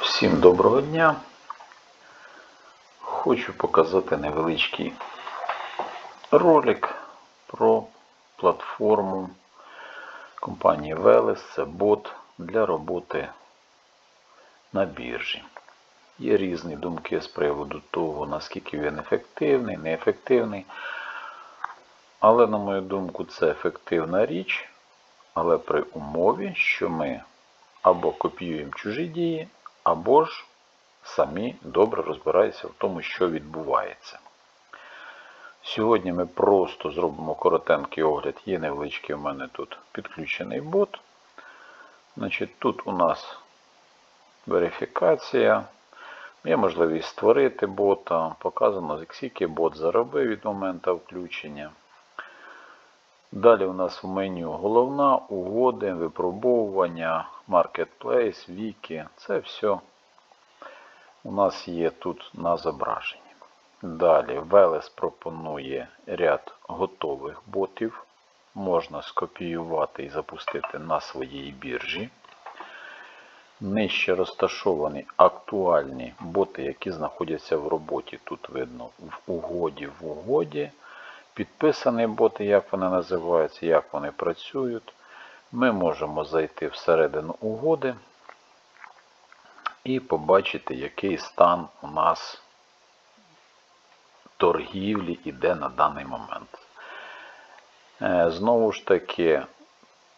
Всім доброго дня. Хочу показати невеличкий ролик про платформу компанії Veles. Це бот для роботи на біржі. Є різні думки з приводу того, наскільки він ефективний, неефективний. Але, на мою думку, це ефективна річ, але при умові, що ми або копіюємо чужі дії, або ж самі добре розбираються в тому, що відбувається. Сьогодні ми просто зробимо коротенький огляд. Є невеличкий у мене тут підключений бот. Значить, Тут у нас верифікація. Є можливість створити бота. Показано, скільки бот заробив від моменту включення. Далі у нас в меню головна, угоди, випробовування, Marketplace, Віки. Це все у нас є тут на зображенні. Далі Велес пропонує ряд готових ботів. Можна скопіювати і запустити на своїй біржі. Нижче розташовані актуальні боти, які знаходяться в роботі. Тут видно в угоді в угоді. Підписані боти, як вони називаються, як вони працюють. Ми можемо зайти всередину угоди і побачити, який стан у нас торгівлі іде на даний момент. Е, Знову ж таки,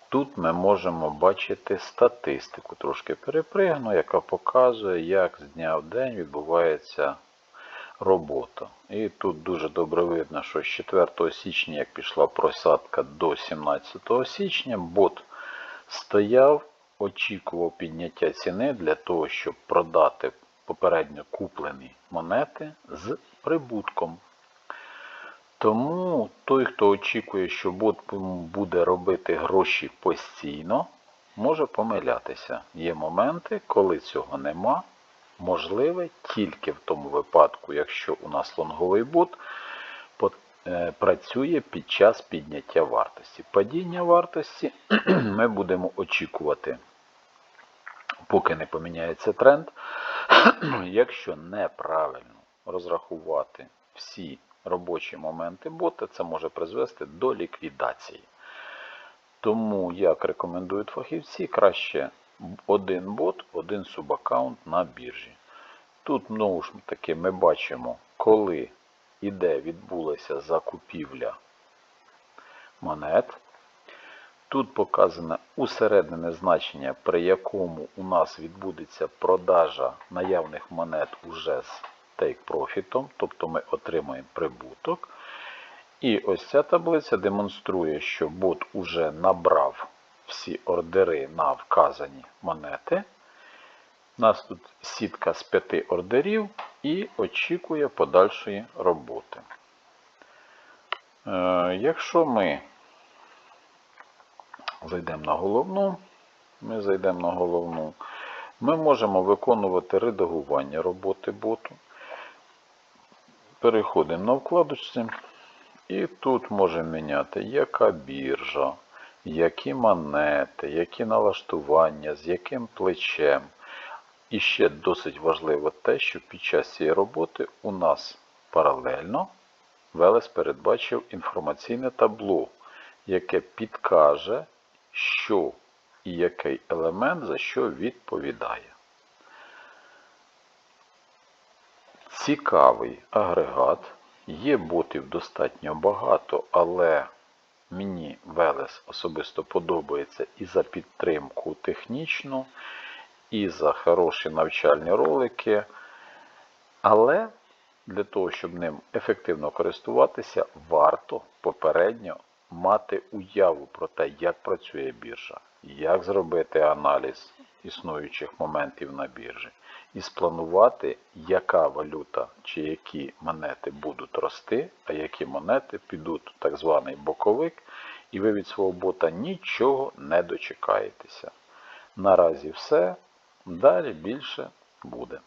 тут ми можемо бачити статистику, трошки перепригну, яка показує, як з дня в день відбувається робота. І тут дуже добре видно, що з 4 січня, як пішла просадка до 17 січня, бот стояв, очікував підняття ціни для того, щоб продати попередньо куплені монети з прибутком. Тому той, хто очікує, що бот буде робити гроші постійно, може помилятися. Є моменти, коли цього нема. Можливе тільки в тому випадку, якщо у нас лонговий бот е, працює під час підняття вартості. Падіння вартості ми будемо очікувати, поки не поміняється тренд. Якщо неправильно розрахувати всі робочі моменти бота, це може призвести до ліквідації. Тому, як рекомендують фахівці, краще один бот, один субаккаунт на біржі. Тут, знову ж таки, ми бачимо, коли і де відбулася закупівля монет. Тут показане усереднене значення, при якому у нас відбудеться продажа наявних монет уже з тейк-профітом, тобто ми отримаємо прибуток. І ось ця таблиця демонструє, що бот уже набрав всі ордери на вказані монети. У нас тут сітка з п'яти ордерів і очікує подальшої роботи. Е, якщо ми зайдемо на головну, ми зайдемо на головну, ми можемо виконувати редагування роботи боту. Переходимо на вкладочці. І тут можемо міняти, яка біржа, які монети, які налаштування, з яким плечем. І ще досить важливо те, що під час цієї роботи у нас паралельно Велес передбачив інформаційне табло, яке підкаже, що і який елемент за що відповідає. Цікавий агрегат. Є ботів достатньо багато, але мені Велес особисто подобається і за підтримку технічну, і за хороші навчальні ролики. Але для того, щоб ним ефективно користуватися, варто попередньо мати уяву про те, як працює біржа, як зробити аналіз існуючих моментів на біржі, і спланувати, яка валюта чи які монети будуть рости, а які монети підуть у так званий боковик, і ви від свого бота нічого не дочекаєтеся. Наразі все. Далі більше буде.